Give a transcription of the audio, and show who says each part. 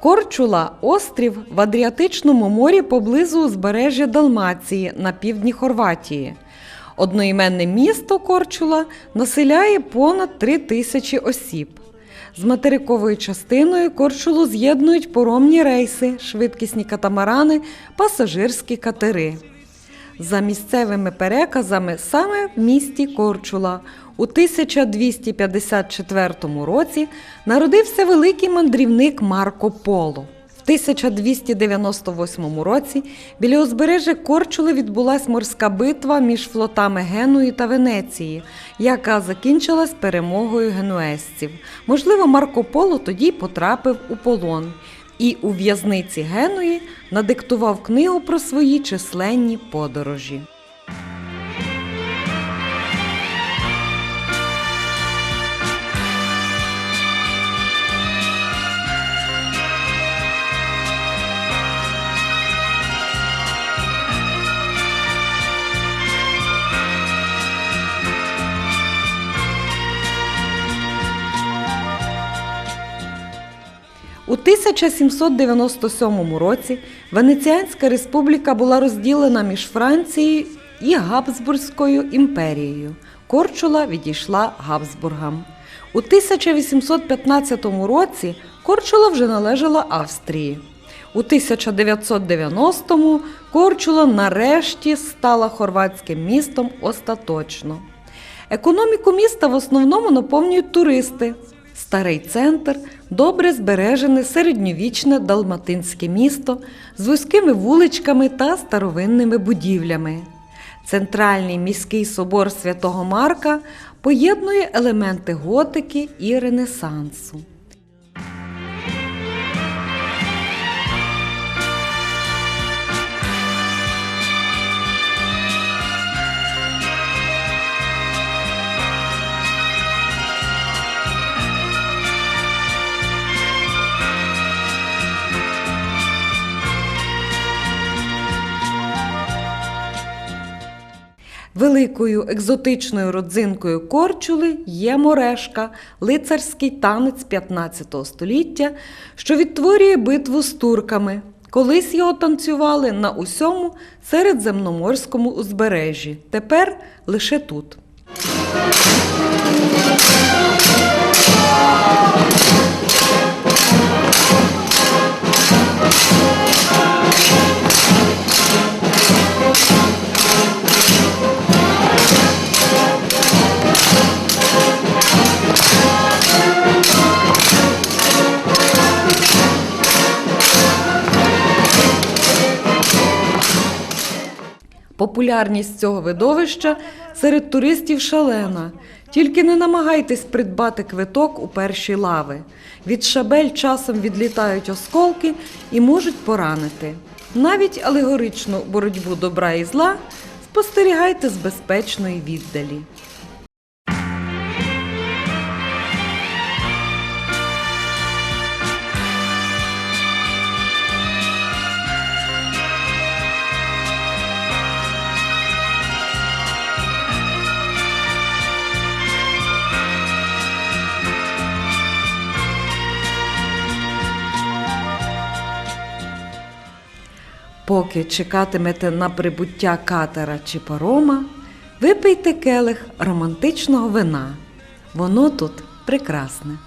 Speaker 1: Корчула острів в Адріатичному морі поблизу узбережжя Далмації на півдні Хорватії. Одноіменне місто Корчула населяє понад три тисячі осіб. З материковою частиною Корчулу з'єднують поромні рейси, швидкісні катамарани, пасажирські катери. За місцевими переказами, саме в місті Корчула у 1254 році народився великий мандрівник Марко Поло. В 1298 році біля узбережжя Корчули відбулася морська битва між флотами Генуї та Венеції, яка закінчилась перемогою генуезців. Можливо, Марко Поло тоді потрапив у полон і у в'язниці Генуї надиктував книгу про свої численні подорожі. 1797 році Венеціанська республіка була розділена між Францією і Габсбурзькою імперією. Корчула відійшла Габсбургам. У 1815 році Корчула вже належала Австрії. У 1990-му Корчула нарешті стала хорватським містом остаточно. Економіку міста в основному наповнюють туристи. Старий центр добре збережене середньовічне далматинське місто з вузькими вуличками та старовинними будівлями. Центральний міський собор Святого Марка поєднує елементи готики і ренесансу. Великою екзотичною родзинкою Корчули є морешка, лицарський танець 15 століття, що відтворює битву з турками. Колись його танцювали на усьому середземноморському узбережжі. Тепер лише тут. Популярність цього видовища серед туристів шалена. Тільки не намагайтесь придбати квиток у перші лави. Від шабель часом відлітають осколки і можуть поранити. Навіть алегоричну боротьбу добра і зла спостерігайте з безпечної віддалі. Поки чекатимете на прибуття катера чи парома, випийте келих романтичного вина. Воно тут прекрасне.